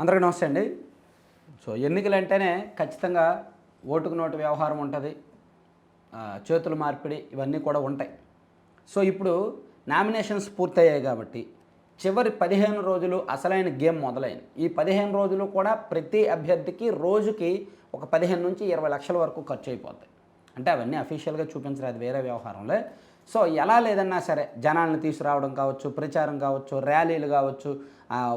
అందరికీ నమస్తే అండి. సో ఎన్నికలు అంటేనే ఖచ్చితంగా ఓటుకు నోటు వ్యవహారం ఉంటుంది. చేతుల మార్పిడి ఇవన్నీ కూడా ఉంటాయి. సో ఇప్పుడు నామినేషన్స్ పూర్తయ్యాయి కాబట్టి చివరి పదిహేను రోజులు అసలైన గేమ్ మొదలైంది. ఈ పదిహేను రోజులు కూడా ప్రతి అభ్యర్థికి రోజుకి ఒక పదిహేను నుంచి ఇరవై లక్షల వరకు ఖర్చు అయిపోతాయి. అంటే అవన్నీ అఫీషియల్గా చూపించరు అది వేరే వ్యవహారంలో. సో ఎలా లేదన్నా సరే జనాలను తీసుకురావడం కావచ్చు ప్రచారం కావచ్చు ర్యాలీలు కావచ్చు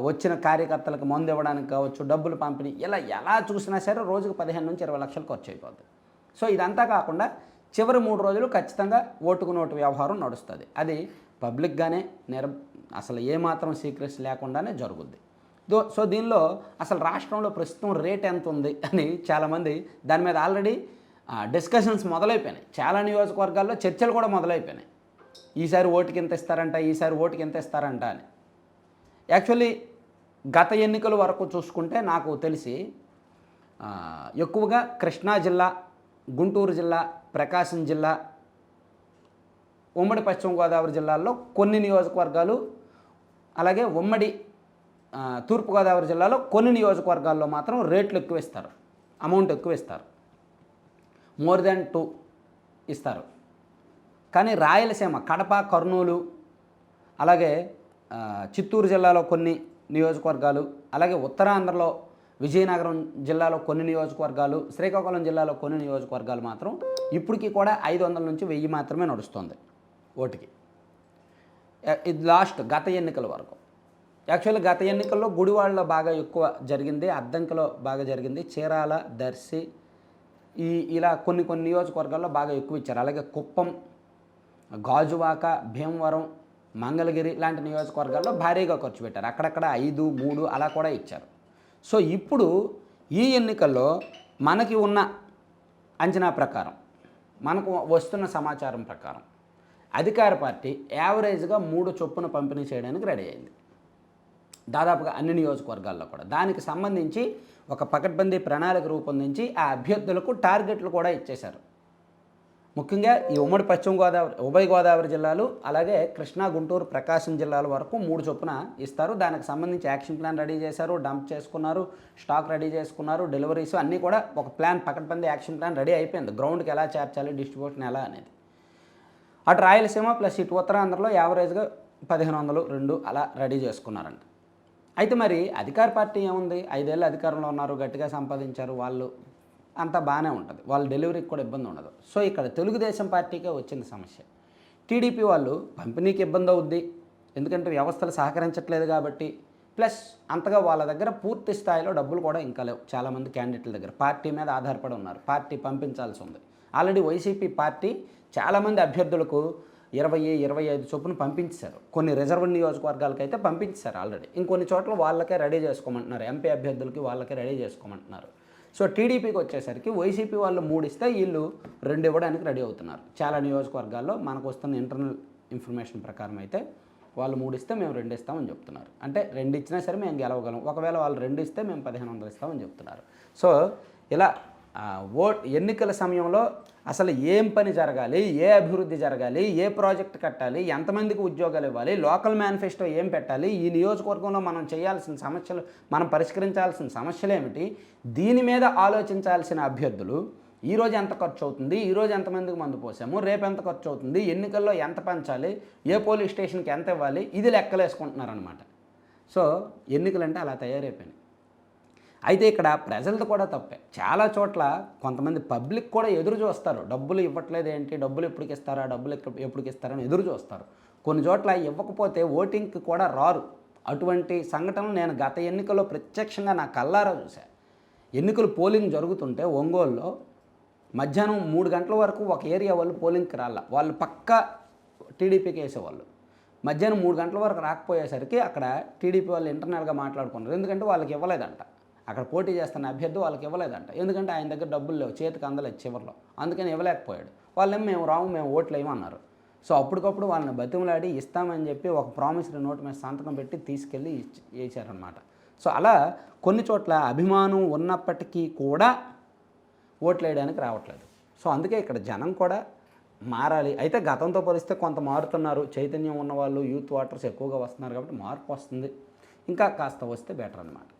వచ్చిన కార్యకర్తలకు మందు ఇవ్వడానికి కావచ్చు డబ్బులు పంపిణీ ఇలా ఎలా చూసినా సరే రోజుకు పదిహేను నుంచి ఇరవై లక్షలు ఖర్చు అయిపోద్ది. సో ఇదంతా కాకుండా చివరి మూడు రోజులు ఖచ్చితంగా ఓటుకు నోటు వ్యవహారం నడుస్తుంది. అది పబ్లిక్గానే నిర అసలు ఏమాత్రం సీక్రెట్స్ లేకుండానే జరుగుద్ది. దో సో దీనిలో అసలు రాష్ట్రంలో ప్రస్తుతం రేట్ ఎంత ఉంది అని చాలామంది దాని మీద ఆల్రెడీ డిస్కషన్స్ మొదలైపోయినాయి. చాలా నియోజకవర్గాల్లో చర్చలు కూడా మొదలైపోయినాయి. ఈసారి ఓటుకి ఎంత ఇస్తారంట ఈసారి ఓటుకి ఎంత ఇస్తారంట అని. యాక్చువల్లీ గత ఎన్నికల వరకు చూసుకుంటే నాకు తెలిసి ఎక్కువగా కృష్ణా జిల్లా గుంటూరు జిల్లా ప్రకాశం జిల్లా ఉమ్మడి పశ్చిమ గోదావరి జిల్లాల్లో కొన్ని నియోజకవర్గాలు అలాగే ఉమ్మడి తూర్పుగోదావరి జిల్లాలో కొన్ని నియోజకవర్గాల్లో మాత్రం రేట్లు ఎక్కువ ఇస్తారు. అమౌంట్ ఎక్కువ ఇస్తారు. మోర్ దెన్ టూ ఇస్తారు. కానీ రాయలసీమ కడప కర్నూలు అలాగే చిత్తూరు జిల్లాలో కొన్ని నియోజకవర్గాలు అలాగే ఉత్తరాంధ్రలో విజయనగరం జిల్లాలో కొన్ని నియోజకవర్గాలు శ్రీకాకుళం జిల్లాలో కొన్ని నియోజకవర్గాలు మాత్రం ఇప్పటికీ కూడా ఐదు వందల నుంచి వెయ్యి మాత్రమే నడుస్తుంది ఓటుకి. ఇది లాస్ట్ గత ఎన్నికల వరకు. యాక్చువల్లీ గత ఎన్నికల్లో గుడివాడలో బాగా ఎక్కువ జరిగింది అద్దంకిలో బాగా జరిగింది చీరాల దర్శి ఈ ఇలా కొన్ని కొన్ని నియోజకవర్గాల్లో బాగా ఎక్కువ ఇచ్చారు. అలాగే కుప్పం గాజువాక భీమవరం మంగళగిరి లాంటి నియోజకవర్గాల్లో భారీగా ఖర్చు పెట్టారు. అక్కడక్కడ ఐదు మూడు అలా కూడా ఇచ్చారు. సో ఇప్పుడు ఈ ఎన్నికల్లో మనకి ఉన్న అంచనా ప్రకారం మనకు వస్తున్న సమాచారం ప్రకారం అధికార పార్టీ యావరేజ్గా మూడు చొప్పున పంపిణీ చేయడానికి రెడీ అయింది. దాదాపుగా అన్ని నియోజకవర్గాల్లో కూడా. దానికి సంబంధించి ఒక పకడ్బందీ ప్రణాళిక రూపొందించి ఆ అభ్యర్థులకు టార్గెట్లు కూడా ఇచ్చేశారు. ముఖ్యంగా ఈ ఉమ్మడి పశ్చిమ గోదావరి ఉభయ గోదావరి జిల్లాలు అలాగే కృష్ణా గుంటూరు ప్రకాశం జిల్లాల వరకు మూడు చొప్పున ఇస్తారు. దానికి సంబంధించి యాక్షన్ ప్లాన్ రెడీ చేశారు డంప్ చేసుకున్నారు స్టాక్ రెడీ చేసుకున్నారు డెలివరీస్ అన్నీ కూడా ఒక ప్లాన్ పకడ్బందీ యాక్షన్ ప్లాన్ రెడీ అయిపోయింది. గ్రౌండ్కి ఎలా చేర్చాలి డిస్ట్రిబ్యూషన్ ఎలా అనేది. అటు రాయలసీమ ప్లస్ ఇటు ఉత్తరాంధ్రలో యావరేజ్గా పదిహేను వందలు రెండు అలా రెడీ చేసుకున్నారంట. అయితే మరి అధికార పార్టీ ఏముంది? ఐదేళ్ళు అధికారంలో ఉన్నారు గట్టిగా సంపాదించారు వాళ్ళు. అంతా బాగానే ఉంటుంది. వాళ్ళ డెలివరీకి కూడా ఇబ్బంది ఉండదు. సో ఇక్కడ తెలుగుదేశం పార్టీకే వచ్చింది సమస్య. టీడీపీ వాళ్ళు పంపిణీకి ఇబ్బంది అవుద్ది. ఎందుకంటే వ్యవస్థలు సహకరించట్లేదు కాబట్టి. ప్లస్ అంతగా వాళ్ళ దగ్గర పూర్తి స్థాయిలో డబ్బులు కూడా ఇంకా లేవు. చాలామంది క్యాండిడేట్ల దగ్గర. పార్టీ మీద ఆధారపడి ఉన్నారు. పార్టీ పంపించాల్సి ఉంది. ఆల్రెడీ వైసీపీ పార్టీ చాలామంది అభ్యర్థులకు ఇరవై ఇరవై ఐదు చొప్పున పంపించారు. కొన్ని రిజర్వ్ నియోజకవర్గాలకి అయితే పంపించారు ఆల్రెడీ. ఇంకొన్ని చోట్ల వాళ్ళకే రెడీ చేసుకోమంటున్నారు. ఎంపీ అభ్యర్థులకి వాళ్ళకే రెడీ చేసుకోమంటున్నారు. సో టీడీపీకి వచ్చేసరికి వైసీపీ వాళ్ళు మూడు ఇస్తే వీళ్ళు రెండు ఇవ్వడానికి రెడీ అవుతున్నారు. చాలా నియోజకవర్గాల్లో మనకు వస్తున్న ఇంటర్నల్ ఇన్ఫర్మేషన్ ప్రకారం అయితే వాళ్ళు మూడు ఇస్తే మేము రెండు ఇస్తామని చెప్తున్నారు. అంటే రెండు ఇచ్చినా సరే మేము గెలవగలం. ఒకవేళ వాళ్ళు రెండు ఇస్తే మేము పదిహేను వందలు ఇస్తామని చెప్తున్నారు. సో ఇలా ఓట్ ఎన్నికల సమయంలో అసలు ఏం పని జరగాలి? ఏ అభివృద్ధి జరగాలి? ఏ ప్రాజెక్ట్ కట్టాలి? ఎంతమందికి ఉద్యోగాలు ఇవ్వాలి? లోకల్ మేనిఫెస్టో ఏం పెట్టాలి? ఈ నియోజకవర్గంలో మనం చేయాల్సిన సమస్యలు మనం పరిష్కరించాల్సిన సమస్యలు ఏమిటి? దీని మీద ఆలోచించాల్సిన అభ్యర్థులు ఈరోజు ఎంత ఖర్చు అవుతుంది? ఈరోజు ఎంతమందికి మందు పోసాము? రేపు ఎంత ఖర్చు అవుతుంది? ఎన్నికల్లో ఎంత పంచాలి? ఏ పోలీస్ స్టేషన్కి ఎంత ఇవ్వాలి? ఇది లెక్కలేసుకుంటున్నారనమాట సో ఎన్నికలంటే అలా తయారైపోయినాయి. అయితే ఇక్కడ ప్రజలది కూడా తప్పే. చాలా చోట్ల కొంతమంది పబ్లిక్ కూడా ఎదురు చూస్తారు. డబ్బులు ఇవ్వట్లేదు ఏంటి? డబ్బులు ఎప్పటికి ఇస్తారా? డబ్బులు ఎక్క- ఎప్పటికి ఇస్తారని ఎదురు చూస్తారు. కొన్ని చోట్ల ఇవ్వకపోతే ఓటింగ్కి కూడా రారు. అటువంటి సంఘటనలు నేను గత ఎన్నికల్లో ప్రత్యక్షంగా నా కల్లారా చూశాను ఎన్నికలు పోలింగ్ జరుగుతుంటే ఒంగోలులో మధ్యాహ్నం మూడు గంటల వరకు ఒక ఏరియా వాళ్ళు పోలింగ్కి రాల. వాళ్ళు పక్కా టీడీపీకి వేసేవాళ్ళు. మధ్యాహ్నం మూడు గంటల వరకు రాకపోయేసరికి అక్కడ టీడీపీ వాళ్ళు ఇంటర్నల్గా మాట్లాడుకున్నారు. ఎందుకంటే వాళ్ళకి ఇవ్వలేదంట. అక్కడ పోటీ చేస్తున్న అభ్యర్థి వాళ్ళకి ఇవ్వలేదంట. ఎందుకంటే ఆయన దగ్గర డబ్బులు లేవు చేతికి అందలేదు చివరిలో. అందుకని ఇవ్వలేకపోయాడు. వాళ్ళేం మేము రాము మేము ఓట్లు వేయమన్నారు. సో అప్పటికప్పుడు వాళ్ళని బతిమలాడి ఇస్తామని చెప్పి ఒక ప్రామిసరీ నోట్ మీద సంతకం పెట్టి తీసుకెళ్ళి వేసారనమాట వేశారనమాట సో అలా కొన్ని చోట్ల అభిమానం ఉన్నప్పటికీ కూడా ఓట్లు వేయడానికి రావట్లేదు. సో అందుకే ఇక్కడ జనం కూడా మారాలి. అయితే గతంతో పోలిస్తే కొంత మారుతున్నారు. చైతన్యం ఉన్నవాళ్ళు యూత్ వాటర్స్ ఎక్కువగా వస్తున్నారు కాబట్టి మార్పు వస్తుంది. ఇంకా కాస్త వస్తే బెటర్ అనమాట